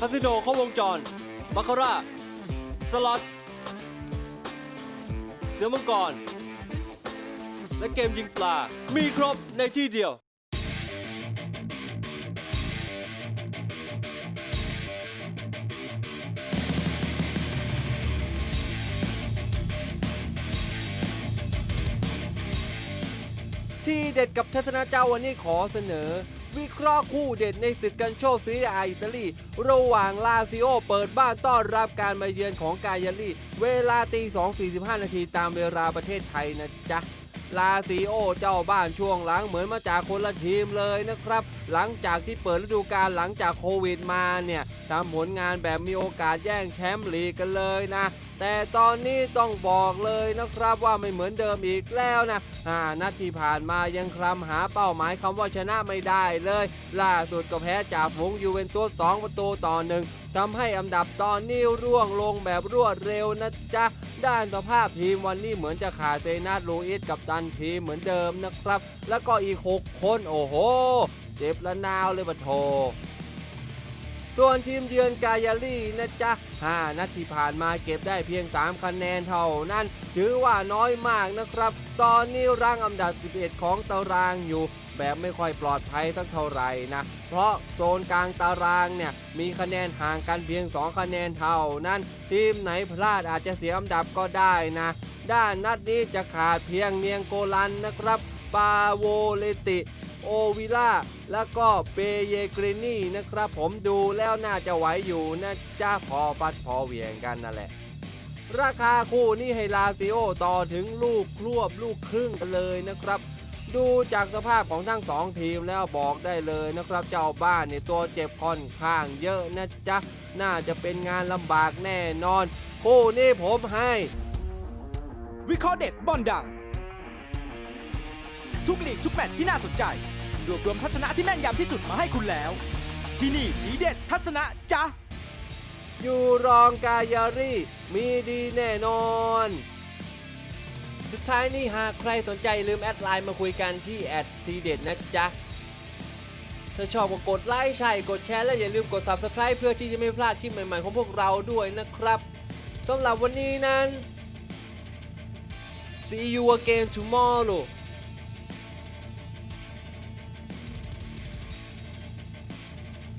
คาสิโนครบวงจรบาคาร่า สล็อต เสือมังกร และเกมยิงปลา มีครบในที่เดียวที่เด็ดกับทัศนะเจ้าวันนี้ขอเสนอ วิเคราะห์คู่เด็ดในศึกกันโชคซีเรียอาอิตาลี ระหว่างลาซิโอเปิดบ้านต้อนรับการมาเยือนของกายาลีเวลาตี 2.45 นาทีตามเวลาประเทศไทยนะจ๊ะลาซิโอเจ้าบ้านช่วงหลังเหมือนมาจากคนละทีมเลยนะครับ หลังจากที่เปิดฤดูกาลหลังจากโควิดมาเนี่ยทำผลงานแบบมีโอกาสแย่งแชมป์ลีกกันเลยนะ แต่ตอนนี้ต้องบอกเลยนะครับว่าไม่เหมือนเดิมอีกแล้วนะอ่านัดที่ผ่านมายังคลำหาเป้าหมายคำว่าชนะไม่ได้เลย ล่าสุดก็แพ้จากฝูงยูเวนตุส2ประตูต่อหนึ่งทำให้อันดับตอนนี้ร่วงลงแบบรวดเร็วนะจ๊ะ ด้านสภาพทีมวันนี้เหมือนจะขาดเซนาดลูอิสกับตันทีมเหมือนเดิมนะครับ แล้วก็อีก 6 คนโอ้โห เจ็บละนาวเลยปะโท ส่วนทีมเยือนกายาลีนะจ๊ะ 5 นัดที่ผ่านมาเก็บได้เพียง 3 คะแนนเท่านั้น ถือว่าน้อยมากนะครับ ตอนนี้ร่างอันดับ 11 ของตารางอยู่ แบบไม่ค่อยปลอดภัยสักเท่าไหร่นะ เพราะโซนกลางตารางเนี่ยมีคะแนนห่างกันเพียง 2 คะแนนเท่านั้น ทีมไหนพลาดอาจจะเสียอันดับก็ได้นะ ด้านนัดนี้จะขาดเพียงเนียงโกลันนะครับ ปาโวเลติ โอวิล่าแล้วก็เปเยกรินี่นะครับผมดูแล้วน่าจะไหวอยู่นะจ้าพอปัดพอเหวียงกันนั่นแหละ ราคาคู่นี้ให้ลาซิโอต่อถึงลูกครวบลูกครึ่งกันเลยนะครับ ดูจากสภาพของทั้งสองทีมแล้วบอกได้เลยนะครับ เจ้าบ้านเนี่ยตัวเจ็บค่อนข้างเยอะนะจ๊ะ น่าจะเป็นงานลำบากแน่นอน คู่นี้ผมให้ วิเคราะห์เด็ดบอลดัง ทุกลีกทุกแมตช์ที่น่าสนใจ รวบรวมทัศนะที่แม่นยำที่สุดมาให้คุณแล้ว ที่นี่ทีเด็ดทัศนะจ้ะอยู่รองกายารีมีดีแน่นอน สุดท้ายนี่หากใครสนใจลืมแอดไลน์มาคุยกันที่แอดทีเด็ดนะจ๊ะ ถ้าชอบก็กดไลค์ใช่กดแชร์และอย่าลืมกด Subscribe เพื่อที่จะไม่พลาดคลิปใหม่ๆของพวกเราด้วยนะครับสำหรับวันนี้นั้น See you again tomorrow